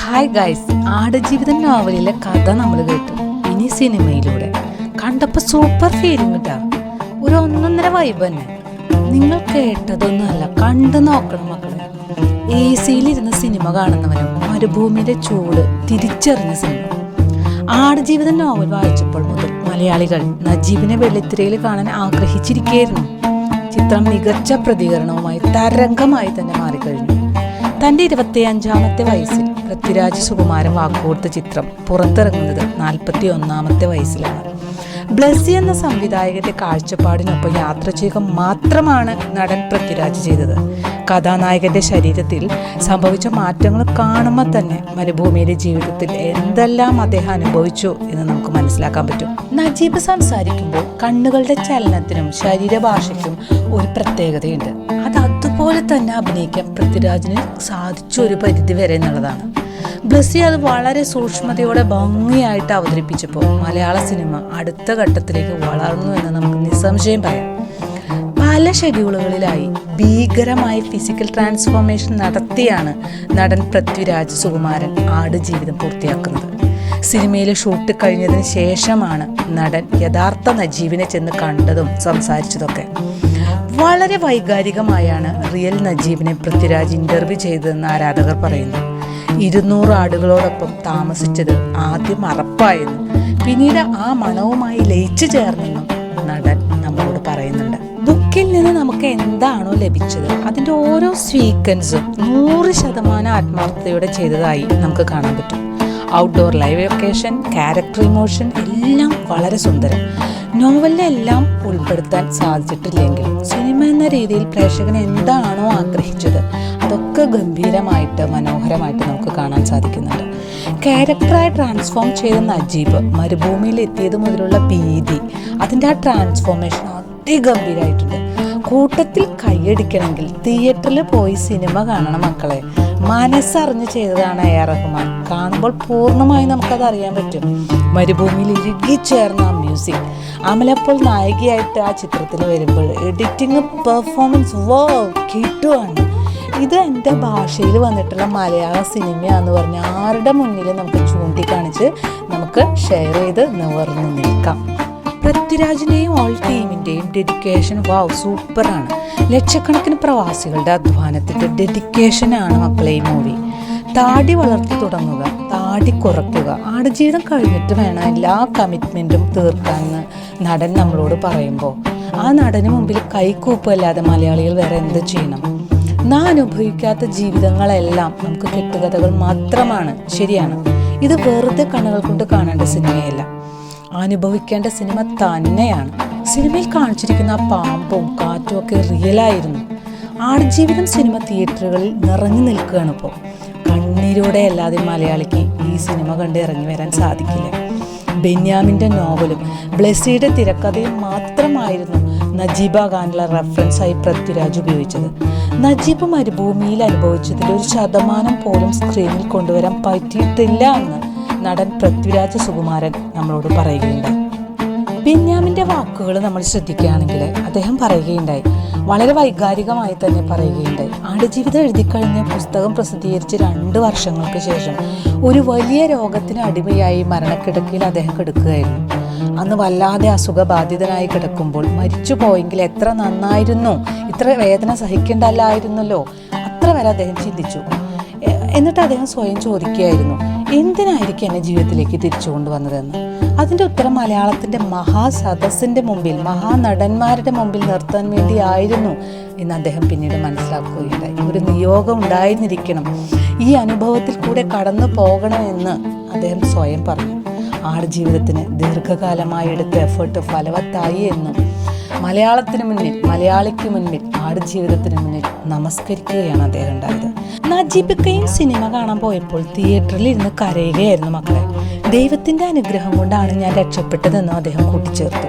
Hi guys Aadujeevitham നോവലിലെ കഥ നമ്മൾ കേട്ടു. ഇനി സിനിമയിലൂടെ കണ്ടപ്പോൾ സൂപ്പർ ഫീലിംഗ് കിട്ടാ ഒരു ഒന്നൊന്നര വൈബ് തന്നെ. നിങ്ങൾ കേട്ടതൊന്നുമല്ല കണ്ടു നോക്കണം മക്കളെ. എ സിയിലിരുന്ന് സിനിമ കാണുന്നവനും മരുഭൂമിയിലെ ചൂട് തിരിച്ചറിഞ്ഞ സിനിമ ആടുജീവിതം നോവൽ വായിച്ചപ്പോൾ മുതൽ മലയാളികൾ നജീബിനെ വെള്ളിത്തിരയിൽ കാണാൻ ആഗ്രഹിച്ചിരിക്കുകയായിരുന്നു ചിത്രം മികച്ച പ്രതികരണവുമായി തരംഗമായി തന്നെ മാറിക്കഴിഞ്ഞു. തന്റെ ഇരുപത്തിയഞ്ചാമത്തെ വയസ്സിൽ പൃഥ്വിരാജ് സുകുമാരൻ വാക്കുകൊടുത്ത ചിത്രം പുറത്തിറങ്ങുന്നത് നാൽപ്പത്തി ഒന്നാമത്തെ വയസ്സിലാണ്. ബ്ലസ്സി എന്ന സംവിധായകന്റെ കാഴ്ചപ്പാടിനൊപ്പം യാത്ര ചെയ്യുക മാത്രമാണ് നടൻ പൃഥ്വിരാജ് ചെയ്തത്. കഥാനായകന്റെ ശരീരത്തിൽ സംഭവിച്ച മാറ്റങ്ങൾ കാണുമ്പോൾ തന്നെ മരുഭൂമിയിലെ ജീവിതത്തിൽ എന്തെല്ലാം അദ്ദേഹം അനുഭവിച്ചു എന്ന് നമുക്ക് മനസ്സിലാക്കാൻ പറ്റും. നജീബ് സംസാരിക്കുമ്പോൾ കണ്ണുകളുടെ ചലനത്തിനും ശരീരഭാഷയ്ക്കും ഒരു പ്രത്യേകതയുണ്ട്. അതുപോലെ തന്നെ അഭിനയിക്കാൻ പൃഥ്വിരാജിന് സാധിച്ച ഒരു പരിധി വരെ എന്നുള്ളതാണ്. ബ്ലസ്സി അത് വളരെ സൂക്ഷ്മതയോടെ ഭംഗിയായിട്ട് അവതരിപ്പിച്ചപ്പോൾ മലയാള സിനിമ അടുത്ത ഘട്ടത്തിലേക്ക് വളർന്നു എന്ന് നമുക്ക് നിസ്സംശയം പറയാം. പല ഷെഡ്യൂളുകളിലായി ഭീകരമായ ഫിസിക്കൽ ട്രാൻസ്ഫോർമേഷൻ നടത്തിയാണ് നടൻ പൃഥ്വിരാജ് സുകുമാരൻ ആട് ജീവിതം പൂർത്തിയാക്കുന്നത്. സിനിമയിലെ ഷൂട്ട് കഴിഞ്ഞതിന് ശേഷമാണ് നടൻ യഥാർത്ഥ നജീവിനെ ചെന്ന് കണ്ടതും സംസാരിച്ചതൊക്കെ. വളരെ വൈകാരികമായാണ് റിയൽ നജീബിനെ പൃഥ്വിരാജ് ഇന്റർവ്യൂ ചെയ്തതെന്ന് ആരാധകർ പറയുന്നു. ഇരുന്നൂറ് ആടുകളോടൊപ്പം താമസിച്ചത് ആദ്യം അറപ്പായെന്നും പിന്നീട് ആ മണവുമായി ലയിച്ചു ചേർന്നെന്നും നടൻ നമ്മളോട് പറയുന്നുണ്ട്. ബുക്കിൽ നിന്ന് നമുക്ക് എന്താണോ ലഭിച്ചത് അതിന്റെ ഓരോ സ്വീക്വൻസും നൂറ് ശതമാനം ആത്മാർത്ഥതയോടെ ചെയ്തതായി നമുക്ക് കാണാൻ പറ്റും. Outdoor live location character emotion എല്ലാം വളരെ സുന്ദരം. നോവലിലെല്ലാം ഉൾപ്പെടുത്താൻ സാധിച്ചിട്ടില്ലെങ്കിൽ സിനിമ എന്ന രീതിയിൽ പ്രേക്ഷകൻ എന്താണോ ആഗ്രഹിച്ചത് അതൊക്കെ ഗംഭീരമായിട്ട് മനോഹരമായിട്ട് നമുക്ക് കാണാൻ സാധിക്കുന്നുണ്ട്. ക്യാരക്ടറായി ട്രാൻസ്ഫോം ചെയ്ത നജീബ് മരുഭൂമിയിൽ എത്തിയത് മുതലുള്ള ഭീതി അതിന്റെ ആ ട്രാൻസ്ഫോർമേഷൻ അതിഗംഭീരമായിട്ടുണ്ട് കൂട്ടത്തിൽ കൈയടിക്കണമെങ്കിൽ തിയേറ്ററിൽ പോയി സിനിമ കാണണം മക്കളെ. മനസ്സറിഞ്ഞ് ചെയ്തതാണ് എ ആർ റഹ്മാൻ കാണുമ്പോൾ പൂർണമായും നമുക്കത് അറിയാൻ പറ്റും. മരുഭൂമിയിൽ ഇഴുകിച്ചേർന്ന ആ മ്യൂസിക് അമലപ്പോൾ നായികയായിട്ട് ആ ചിത്രത്തിൽ വരുമ്പോൾ എഡിറ്റിംഗ് പെർഫോമൻസ് വോ കിട്ടുവാണ്. ഇത് എന്റെ ഭാഷയിൽ വന്നിട്ടുള്ള മലയാള സിനിമയാന്ന് പറഞ്ഞ് ആരുടെ മുന്നിൽ നമുക്ക് ചൂണ്ടിക്കാണിച്ച് നമുക്ക് ഷെയർ ചെയ്ത് നിവർന്നു നിൽക്കാം. പൃഥ്വിരാജിന്റെയും ഓൾ ടീമിന്റെയും ഡെഡിക്കേഷൻ വാവ് സൂപ്പറാണ് ലക്ഷക്കണക്കിന് പ്രവാസികളുടെ അധ്വാനത്തിന്റെ ഡെഡിക്കേഷനാണ് മക്കളെ മൂവി താടി വളർത്തി തുടങ്ങുക. താടി കുറയ്ക്കുക ആടുജീവിതം കഴിഞ്ഞിട്ട് വേണം എല്ലാ കമ്മിറ്റ്മെന്റും തീർക്കാമെന്ന് നടൻ നമ്മളോട് പറയുമ്പോൾ ആ നടന് മുമ്പിൽ കൈകൂപ്പല്ലാതെ മലയാളികൾ വേറെ എന്ത് ചെയ്യണം? നാം അനുഭവിക്കാത്ത ജീവിതങ്ങളെല്ലാം നമുക്ക് കെട്ടുകഥകൾ മാത്രമാണ്. ശരിയാണ്. ഇത് വെറുതെ കണ്ണുകൾ കൊണ്ട് കാണേണ്ട സിനിമയല്ല. അനുഭവിക്കേണ്ട സിനിമ തന്നെയാണ്. സിനിമയിൽ കാണിച്ചിരിക്കുന്ന ആ പാമ്പും കാറ്റും ഒക്കെ റിയലായിരുന്നു ആടുജീവിതം സിനിമ തിയേറ്ററുകളിൽ നിറഞ്ഞു നിൽക്കുകയാണ് ഇപ്പോൾ കണ്ണീരോടെ അല്ലാതെ മലയാളിക്ക് ഈ സിനിമ കണ്ട് ഇറങ്ങി വരാൻ സാധിക്കില്ല. ബെന്യാമിന്റെ നോവലും ബ്ലെസ്സിയുടെ തിരക്കഥയും മാത്രമായിരുന്നു നജീബ ഖാനുള്ള റെഫറൻസായി പൃഥ്വിരാജ് ഉപയോഗിച്ചത്. നജീബ് മരുഭൂമിയിൽ അനുഭവിച്ചതിൽ ഒരു ശതമാനം പോലും സ്ക്രീനിൽ കൊണ്ടുവരാൻ പറ്റിയിട്ടില്ല എന്ന് നടൻ പൃഥ്വിരാജ് സുകുമാരൻ നമ്മളോട് പറയുകയുണ്ടായി. ബെന്യാമിന്റെ വാക്കുകൾ നമ്മൾ ശ്രദ്ധിക്കുകയാണെങ്കിൽ അദ്ദേഹം പറയുകയുണ്ടായി. വളരെ വൈകാരികമായി തന്നെ പറയുകയുണ്ടായി. ആടുജീവിതം എഴുതിക്കഴിഞ്ഞ പുസ്തകം പ്രസിദ്ധീകരിച്ച് രണ്ട് വർഷങ്ങൾക്ക് ശേഷം ഒരു വലിയ രോഗത്തിന് അടിമയായി മരണക്കിടക്കയിൽ അദ്ദേഹം കിടക്കുകയായിരുന്നു. അന്ന് വല്ലാതെ അസുഖബാധിതനായി കിടക്കുമ്പോൾ മരിച്ചു പോയെങ്കിൽ എത്ര നന്നായിരുന്നു ഇത്ര വേദന സഹിക്കേണ്ടല്ലായിരുന്നല്ലോ അത്ര വരെ അദ്ദേഹം ചിന്തിച്ചു. എന്നിട്ട് അദ്ദേഹം സ്വയം ചോദിക്കുകയായിരുന്നു എന്തിനായിരിക്കും എന്നെ ജീവിതത്തിലേക്ക് തിരിച്ചു കൊണ്ടുവന്നതെന്ന് അതിന്റെ ഉത്തരം മലയാളത്തിന്റെ മഹാസദസ്സിന്റെ മുമ്പിൽ മഹാനടന്മാരുടെ മുമ്പിൽ നിർത്താൻ വേണ്ടിയായിരുന്നു എന്ന് അദ്ദേഹം പിന്നീട് മനസ്സിലാക്കുകയുണ്ടായി. ഒരു നിയോഗം ഉണ്ടായിരുന്നിരിക്കണം. ഈ അനുഭവത്തിൽ കൂടെ കടന്നു പോകണമെന്ന് അദ്ദേഹം സ്വയം പറഞ്ഞു. ആടുജീവിതത്തിന് ദീർഘകാലമായി എടുത്ത എഫേർട്ട് ഫലവത്തായി എന്നും മലയാളത്തിന് മുന്നിൽ മലയാളിക്ക് മുന്നിൽ ആടുജീവിതത്തിന് മുന്നിൽ നമസ്കരിക്കുകയാണ് അദ്ദേഹം ഉണ്ടായത്. നജീബിക്കയും സിനിമ കാണാൻ പോയപ്പോൾ തിയേറ്ററിൽ ഇരുന്ന് കരയുകയായിരുന്നു മക്കളെ. ദൈവത്തിന്റെ അനുഗ്രഹം കൊണ്ടാണ് ഞാൻ രക്ഷപ്പെട്ടതെന്നും അദ്ദേഹം കൂട്ടിച്ചേർത്തു.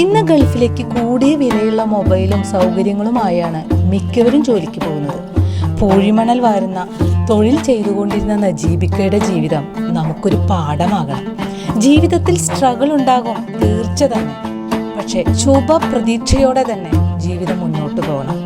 ഇന്ന് ഗൾഫിലേക്ക് കൂടിയ വിലയുള്ള മൊബൈലും സൗകര്യങ്ങളുമായാണ് മിക്കവരും ജോലിക്ക് പോകുന്നത്. പൂഴിമണൽ വാരുന്ന തൊഴിൽ ചെയ്തുകൊണ്ടിരുന്ന നജീബിക്കയുടെ ജീവിതം നമുക്കൊരു പാഠമാകണം. ജീവിതത്തിൽ സ്ട്രഗിൾ ഉണ്ടാകും തീർച്ച തന്നെ പക്ഷെ ശുഭ പ്രതീക്ഷയോടെ തന്നെ ജീവിതം മുന്നോട്ട് പോകണം.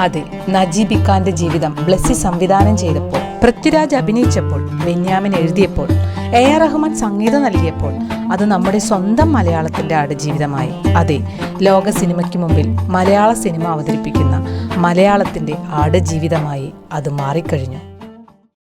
അതെ നജീബിക്കാന്റെ ജീവിതം ബ്ലസ്സി സംവിധാനം ചെയ്തപ്പോൾ പൃഥ്വിരാജ് അഭിനയിച്ചപ്പോൾ ബെന്യാമിൻ എഴുതിയപ്പോൾ എ ആർ റഹ്മാൻ സംഗീതം നൽകിയപ്പോൾ അത് നമ്മുടെ സ്വന്തം മലയാളത്തിന്റെ ആടുജീവിതമായി. അതെ ലോക സിനിമയ്ക്ക് മുമ്പിൽ മലയാള സിനിമ അവതരിപ്പിക്കുന്ന മലയാളത്തിന്റെ ആടുജീവിതമായി അത് മാറിക്കഴിഞ്ഞു.